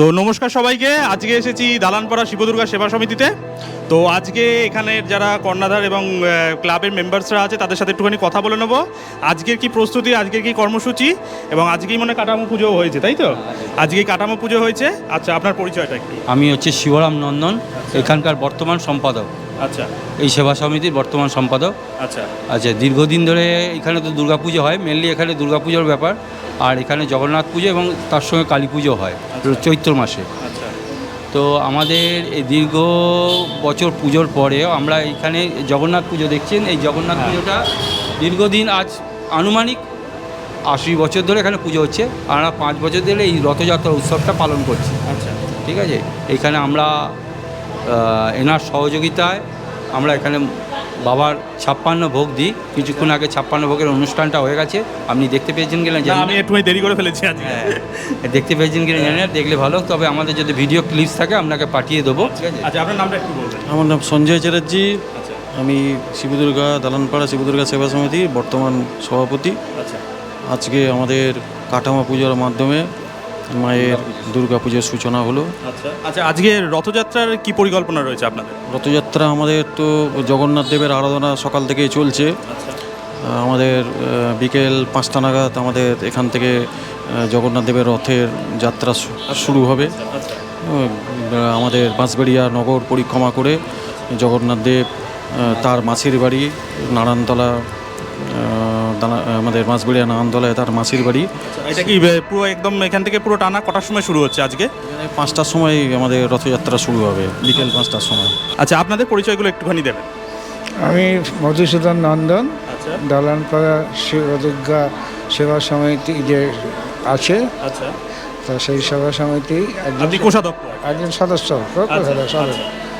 তো নমস্কার সবাইকে। আজকে এসেছি দালানপাড়া শিবদুর্গা সেবা সমিতিতে। তো আজকে এখানের যারা কর্ণাধার এবং ক্লাবের মেম্বার্সরা আছে, তাদের সাথে একটুখানি কথা বলে নেব। আজকের কি প্রস্তুতি, আজকের কি কর্মসূচি, এবং আজকেই মনে কাঠামো পুজো হয়েছে, তাই তো? আজকে কাঠামো পুজো হয়েছে। আচ্ছা আপনার পরিচয়টা একটু। আমি হচ্ছে শিবরাম নন্দন, এখানকার বর্তমান সম্পাদক। আচ্ছা। এই সেবা সমিতির বর্তমান সম্পাদক। আচ্ছা। আচ্ছা দীর্ঘদিন ধরে এখানে তো দুর্গাপুজো হয় মেনলি এখানে দুর্গাপুজোর ব্যাপার। আর এখানে জগন্নাথ পুজো এবং তার সঙ্গে কালী পুজো হয় চৈত্র মাসে। আচ্ছা। তো আমাদের এই দীর্ঘ বছর পুজোর পরেও আমরা এখানে জগন্নাথ পুজো দেখছেন। এই জগন্নাথ হ্যাঁ। পুজোটা দীর্ঘদিন আজ আনুমানিক আশি বছর ধরে এখানে পুজো হচ্ছে। আর আমরা পাঁচ বছর ধরে এই রথযাত্রা উৎসবটা পালন করছি। আচ্ছা। ঠিক আছে? এখানে আমরা এনার সহযোগিতায় আমরা এখানে বাবার ছাপ্পান্ন ভোগ দিই। কিছুক্ষণ আগে ছাপ্পান্ন ভোগের অনুষ্ঠানটা হয়ে গেছে। আপনি দেখতে পেয়েছেন কিনা জানি আমি একটু দেরি করে ফেলেছি হ্যাঁ দেখতে পেয়েছেন কিনা জানি না দেখলে ভালো। তবে আমাদের যদি ভিডিও ক্লিপস থাকে আপনাকে পাঠিয়ে দেবো। আচ্ছা আপনার নামটা একটু বলবেন। আমার নাম সঞ্জয় চ্যাটার্জি। আচ্ছা। আমি শিবদুর্গা দালানপাড়া শিবদুর্গা সেবা সমিতি বর্তমান সভাপতি। আচ্ছা। আজকে আমাদের কাঠামো পুজোর মাধ্যমে মায়ের দুর্গা পুজোর সূচনা হলো। আচ্ছা আচ্ছা আজকে রথযাত্রার কি পরিকল্পনা রয়েছে আপনাদের? রথযাত্রা আমাদের তো জগন্নাথ দেবের আরাধনা সকাল থেকেই চলছে। আচ্ছা। আমাদের বিকেল পাঁচটা নাগাদ আমাদের এখান থেকে জগন্নাথ দেবের রথের যাত্রা শুরু হবে। আচ্ছা। আমাদের বাঁশবেড়িয়া নগর পরিক্রমা করে জগন্নাথ দেব তার মাসির বাড়ি নারায়ণতলা আমাদের বাঁশবেড়িয়া নারায়ণতলায় তার মাসির বাড়ি। এটা কি পুরো একদম এখান থেকে পুরো টানা কটার সময় শুরু হচ্ছে আজকে? পাঁচটার সময় আমাদের রথযাত্রা শুরু হবে বিকেল পাঁচটার সময়। আচ্ছা আপনাদের পরিচয়গুলো একটুখানি দেবেন। আমি মধুসূদন নন্দন আচ্ছা। দালানপাড়া শিবদুর্গা সেবা সমিতি যে আছে আচ্ছা। তা সেই সেবা সমিতি একজন আপনি কোষাধ্যক্ষ। একজন সদস্য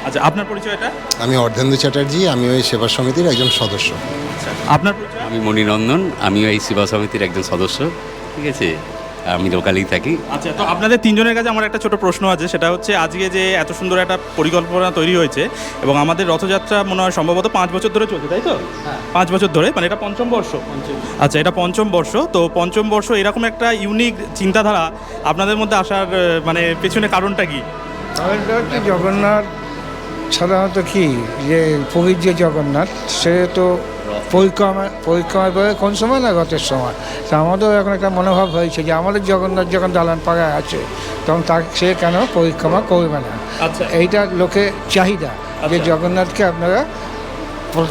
আচ্ছা, আপনার পরিচয়টা আমি অর্ধেন্দু চ্যাটার্জি আমি ওই সেবা সমিতির একজন সদস্য। আচ্ছা আপনার পরিচয়? আমি মণিনন্দন আমিও এই সেবা সমিতির একজন সদস্য ঠিক আছে? আমি লোকালেই থাকি। আচ্ছা তো আপনাদের তিনজনের কাছে আমার একটা ছোট প্রশ্ন আছে সেটা হচ্ছে আজকে যে এত সুন্দর একটা পরিকল্পনা তৈরি হয়েছে এবং আমাদের রথযাত্রা মনে হয় সম্ভবত পাঁচ বছর ধরে চলছে তাই তো? পাঁচ বছর ধরে মানে এটা পঞ্চম বর্ষ। আচ্ছা এটা পঞ্চম বর্ষ তো পঞ্চম বর্ষ এরকম একটা ইউনিক চিন্তাধারা আপনাদের মধ্যে আসার মানে পেছনে কারণটা কি? কারণটা হচ্ছে জগন্নাথ সাধারণত কি যে পুরীর যে জগন্নাথ সে তো পরিক্রমা পরিক্রমা করে কোন সময় না রথের সময়? তা আমাদেরও এখন একটা মনোভাব হয়েছে যে আমাদের জগন্নাথ যখন দালান পাড়ায় আছে তখন তার সে কেন পরিক্রমা করবে না? আচ্ছা। এইটা লোকে চাহিদা যে আচ্ছা। জগন্নাথকে আপনারা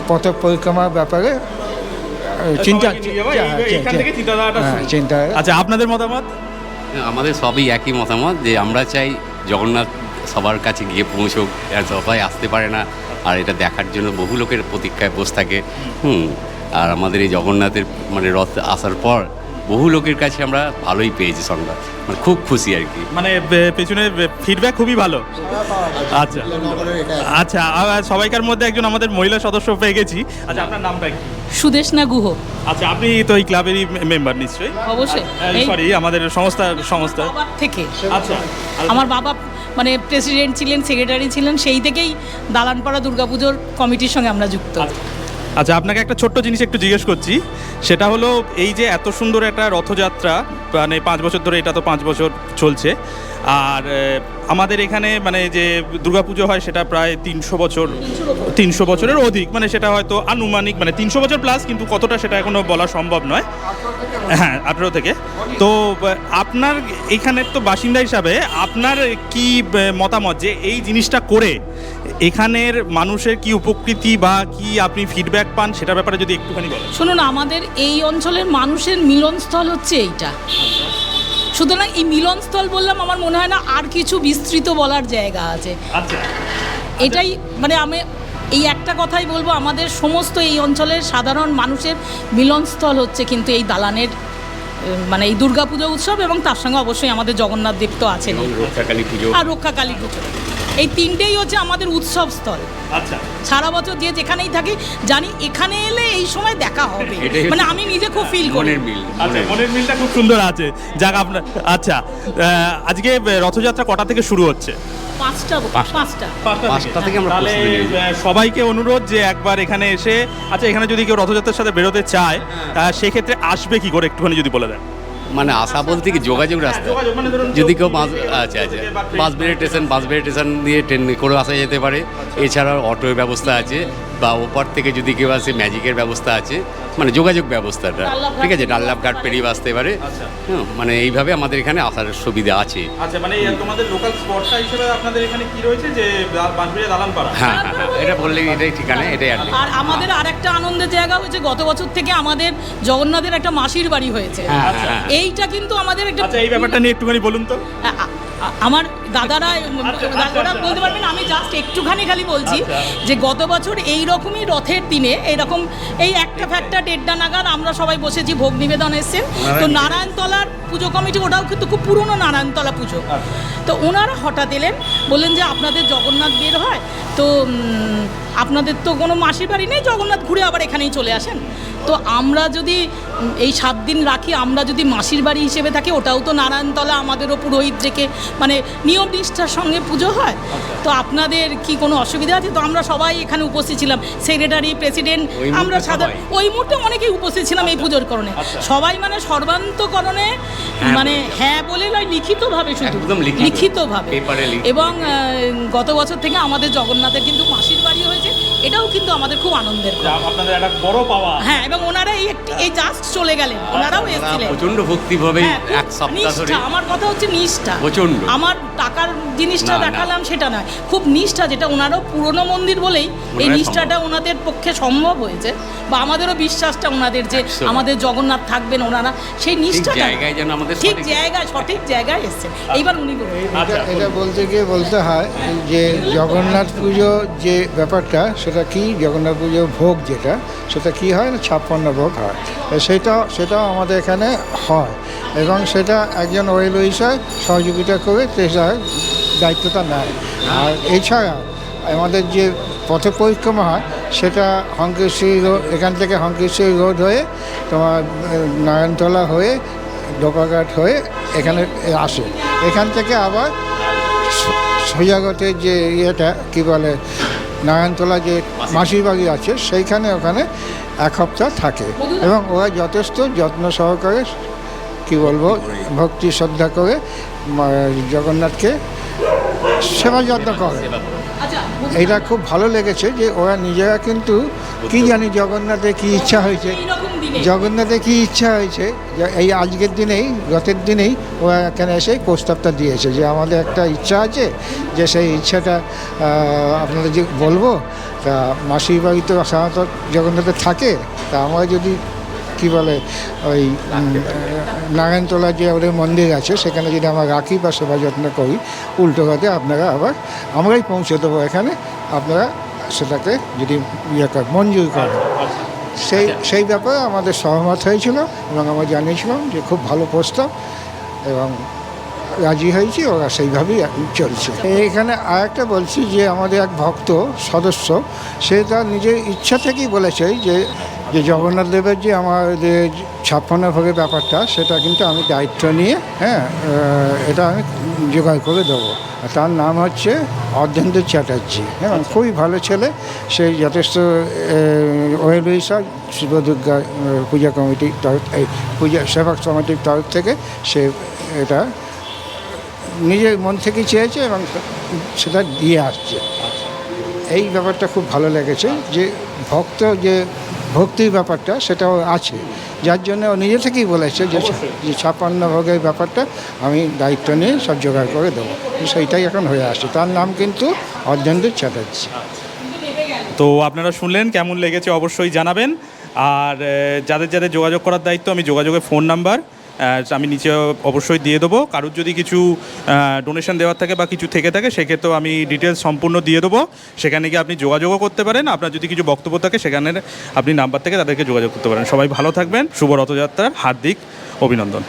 পথ পরিক্রমার ব্যাপারে চিন্তা হ্যাঁ, চিন্তা আচ্ছা আপনাদের মতামত? আমাদের সবই একই মতামত যে আমরা চাই জগন্নাথ সবার কাছে গিয়ে পৌঁছুক আর সবাই আসতে পারে না। আর এটা দেখার জন্য বহু লোকের প্রতীক্ষায় বসে থাকে। হুম আর আমাদের এই জগন্নাথের মানে রথ আসার পর বহু লোকের কাছে আমরা ভালোই পেয়েছি সংবাদ। মানে খুব খুশি আর কি। মানে পেছনে ফিডব্যাক খুবই ভালো। আচ্ছা আচ্ছা আর সবাইকার মধ্যে একজন আমাদের মহিলা সদস্য পেয়ে গেছি। আচ্ছা আপনার নামটা কি? সুদেশনা গুহ। আচ্ছা আপনি তো এই ক্লাবেরই মেম্বার নিশ্চয়ই? অবশ্যই। সরি আমাদের সংস্থা সংস্থা। থেকে। আচ্ছা আমার বাবা মানে প্রেসিডেন্ট ছিলেন, সেক্রেটারি ছিলেন, সেই থেকেই দালানপাড়া দুর্গাপুজোর কমিটির সঙ্গে আমরা যুক্ত। আচ্ছা আপনাকে একটা ছোট্ট জিনিস একটু জিজ্ঞেস করছি। সেটা হলো এই যে এত সুন্দর একটা রথযাত্রা মানে পাঁচ বছর ধরে এটা তো পাঁচ বছর চলছে। আর আমাদের এখানে মানে যে দুর্গাপুজো হয় সেটা প্রায় তিনশো বছর, তিনশো বছরের অধিক। মানে সেটা হয়তো আনুমানিক মানে তিনশো বছর প্লাস কিন্তু কতটা সেটা এখনও বলা সম্ভব নয়। হ্যাঁ আঠেরো থেকে। তো, আপনার এখানের তো বাসিন্দা হিসাবে আপনার কি মতামত যে এই জিনিসটা করে এখানের মানুষের কি উপকৃতি বা কি আপনি ফিডব্যাক পান, সেটার ব্যাপারে যদি একটুখানি বলেন। শুনুন, আমাদের এই অঞ্চলের মানুষের মিলনস্থল হচ্ছে এইটা। সুতরাং এই মিলনস্থল বললাম আমার মনে হয় না আর কিছু বিস্তৃত বলার জায়গা আছে। আচ্ছা। এটাই মানে আমি এই একটা কথাই বলব আমাদের সমস্ত এই অঞ্চলের সাধারণ মানুষের মিলনস্থল হচ্ছে কিন্তু এই দালানের মানে এই দুর্গাপুজো উৎসব এবং তার সঙ্গে অবশ্যই আমাদের জগন্নাথ দেব তো আছেন আর রক্ষাকালী পুজো। এই তিনটেই হচ্ছে আমাদের উৎসব স্থল। আচ্ছা। সারা বছর যে যেখানেই থাকি জানি এখানে এলে এই সময় দেখা হবে। মানে আমি নিজে খুব ফিল করি। মনের মিল আচ্ছা মনের মিলটা খুব সুন্দর আছে। যাক আপনার আচ্ছা আজকে রথযাত্রা কটা থেকে শুরু হচ্ছে? পাঁচটা পাঁচটা। পাঁচটা। থেকে। আমরা তাহলে প্রস্তুতি নিই। আহ, সবাইকে অনুরোধ যে একবার এখানে এসে আচ্ছা এখানে যদি কেউ রথযাত্রার সাথে বেরোতে চায় সেক্ষেত্রে আসবে কি করে একটুখানি যদি বলে দেন? মানে আসা বলতে কি যোগাযোগ রাস্তা? যোগাযোগ মানে যদি কেউ বাস আচ্ছা আচ্ছা। বাস বেড়ে স্টেশন বাস বেড়ে স্টেশন দিয়ে ট্রেন করে আসা যেতে পারে। এছাড়াও অটোর ব্যবস্থা আছে। বা ওপার থেকে যদি কেউ আসে ম্যাজিকের ব্যবস্থা আছে মানে যোগাযোগ ব্যবস্থাটা। ঠিক আছে পেরিয়ে ডাল্লাভঘাট পেরিয়ে আসতে পারে। হুম, মানে এইভাবে আমাদের এখানে আসার সুবিধা আছে। আচ্ছা মানে তোমাদের লোকাল স্পটটা হিসেবে আপনাদের এখানে কি রয়েছে যে বাঁশবেড়িয়া দালান পাড়া হ্যাঁ হ্যাঁ হ্যাঁ এটা বললেই এটাই ঠিকানা এটাই আর আর আমাদের আরেকটা আনন্দের জায়গা হয়েছে গত বছর থেকে আমাদের জগন্নাথের একটা মাসির বাড়ি হয়েছে। হ্যাঁ হ্যাঁ এইটা কিন্তু আমাদের একটা আচ্ছা এই ব্যাপারটা নিয়ে একটুখানি বলুন তো। আমার দাদারা আচ্ছা, দাদারা আচ্ছা। বলতে পারবেন আমি জাস্ট একটুখানি খালি বলছি যে গত বছর এই রকমই রথের দিনে এইরকম এই একটা ফ্যাক্টর দেড়টা নাগাদ আমরা সবাই বসেছি ভোগ নিবেদন এসছেন তো নারায়ণতলার পুজো কমিটি ওটাও কিন্তু খুব পুরনো নারায়ণতলা পুজো। তো ওনারা হঠাৎ এলেন বললেন যে আপনাদের জগন্নাথ বের হয় তো আপনাদের তো কোনো মাসির বাড়ি নেই জগন্নাথ ঘুরে আবার এখানেই চলে আসেন। তো আমরা যদি এই সাত দিন রাখি আমরা যদি মাসির বাড়ি হিসেবে থাকি ওটাও তো নারায়ণতলা আমাদেরও পুরোহিত রেখে মানে নিয়ম নিষ্ঠার সঙ্গে পুজো হয়। তো আপনাদের কি কোনো অসুবিধা আছে? তো আমরা সবাই এখানে উপস্থিত ছিলাম। সেক্রেটারি প্রেসিডেন্ট আমরা সাধারণ আচ্ছা। ওই মুহূর্তে অনেকেই উপস্থিত ছিলাম এই পুজোর কারণে। সবাই মানে সর্বান্তকরণে হ্যাঁ মানে হ্যাঁ বলে নয় লিখিতভাবে শুধু। লিখিতভাবে। এবং গত বছর থেকে আমাদের জগন্নাথের কিন্তু মাসির বাড়ি হয়েছে। এটাও কিন্তু আমাদের খুব আনন্দের আপনাদের একটা বড় পাওয়া। হ্যাঁ এবং ওনারা এই একটি এই জাস্ট চলে গেলেন। ওনারাও এসেছিলেন। প্রচণ্ড ভক্তিভাবে হ্যাঁ, এক সপ্তাহ ধরে নিষ্ঠা। আমার কথা হচ্ছে নিষ্ঠা। প্রচণ্ড। আমার টাকার জিনিসটা। দেখালাম সেটা নয়। খুব নিষ্ঠা যেটা ওনারও পুরনো মন্দির বলেই এই নিষ্ঠাটা ওনাদের পক্ষে সম্ভব হয়েছে বা আমাদেরও বিশ্বাসটা ওনাদের যে আমাদের জগন্নাথ থাকবেন ওনারা সেই নিষ্ঠাটা জায়গায় যেন আমাদের ঠিক সঠিক- জায়গায় সঠিক জায়গায় এসছে। এইবার উনি আচ্ছা এটা- এটা বলতে গিয়ে বলতে হয় যে জগন্নাথ পুজো যে ব্যাপারটা সেটা কি? জগন্নাথ পুজো ভোগ যেটা, সেটা কি হয় না? ছাপ্পান্ন ভোগ হয়। সেটা, সেটাও আমাদের এখানে হয়। এবং সেটা একজন ওয়েল উইসার সহযোগিতা করে সেটা দায়িত্বটা নেয়। আর এছাড়া আমাদের যে পথে পরিক্রমা হয়, সেটা হংকেশ্বরী রোড, এখান থেকে হংকেশ্বরী রোড হয়ে তোমার নারায়ণতলা হয়ে ডোকাঘাট হয়ে এখানে আসে। এখান থেকে আবার সজাগতের যে ইয়েটা, কী বলে নারায়ণতলা যে মাসির বাড়ি আছে সেইখানে ওখানে এক সপ্তাহ থাকে। এবং ওরা যথেষ্ট যত্ন সহকারে কি বলব ভক্তি শ্রদ্ধা করে জগন্নাথকে সেবা যত্ন করে। আচ্ছা এটা খুব ভালো লেগেছে যে ওরা নিজেরা কিন্তু কি জানি জগন্নাথের কি ইচ্ছা হয়েছে। জগন্নাথের কি ইচ্ছা হয়েছে? এই আজকের দিনেই রথের দিনেই ওরা এখানে এসে প্রস্তাবটা দিয়েছে যে আমাদের একটা ইচ্ছা আছে যে সেই ইচ্ছাটা আপনাদের যে বলব তা মাসির বাড়ি তো সাধারণত জগন্নাথের থাকে তা আমরা যদি কি বলে ওই নারায়ণতলা যে ওদের মন্দির আছে সেখানে যদি আমরা রাখি বা সেবা যত্ন করি উল্টো হাতে আপনারা আবার আমরাই পৌঁছে দেবো এখানে আপনারা সেটাকে যদি ইয়ে করেন মঞ্জুর করেন। সেই সেই ব্যাপারে আমাদের সহমত হয়েছিল এবং আমরা জানিয়েছিলাম যে খুব ভালো প্রস্তাব এবং রাজি হয়েছি ওরা সেইভাবেই চলছে। এখানে আর একটা বলছি যে আমাদের এক ভক্ত সদস্য সে তার নিজের ইচ্ছা থেকেই বলেছে যে যে জগন্নাথ দেবের যে আমাদের ছাপ্পান্ন ভোগের ব্যাপারটা সেটা কিন্তু আমি দায়িত্ব নিয়ে হ্যাঁ এটা আমি জোগাড় করে দেবো। আর তার নাম হচ্ছে অর্ধেন্দ্র চ্যাটার্জি। হ্যাঁ খুবই ভালো ছেলে। সে যথেষ্ট ওয়েল উইসার শিব দুর্গা পূজা কমিটির তরফ এই পূজা সেবক কমিটির তরফ থেকে সে এটা নিজের মন থেকে চেয়েছে এবং সেটা দিয়ে আসছে। এই ব্যাপারটা খুব ভালো লেগেছে যে ভক্ত যে ভক্তির ব্যাপারটা সেটাও আছে। যার জন্য ও নিজে থেকেই বলেছে যে যে ছাপান্ন ভোগের ব্যাপারটা আমি দায়িত্ব নিয়ে সব জোগাড় করে দেবো। সেইটাই এখন হয়ে আসছে। তার নাম কিন্তু অর্জনদের চ্যাটার্জি। তো আপনারা শুনলেন কেমন লেগেছে অবশ্যই জানাবেন। আর যাদের যাদের যোগাযোগ করার দায়িত্ব আমি যোগাযোগের ফোন নাম্বার আমি নিচে অবশ্যই দিয়ে দেবো। কারোর যদি কিছু ডোনেশন দেওয়ার থাকে বা কিছু থেকে থাকে, সেক্ষেত্রেও আমি ডিটেলস সম্পূর্ণ দিয়ে দেবো। সেখানে গিয়ে আপনি যোগাযোগও করতে পারেন। আপনার যদি কিছু বক্তব্য থাকে, সেখানে আপনি নাম্বার থেকে তাদেরকে যোগাযোগ করতে পারেন। সবাই ভালো থাকবেন। শুভ রথযাত্রার হার্দিক অভিনন্দন।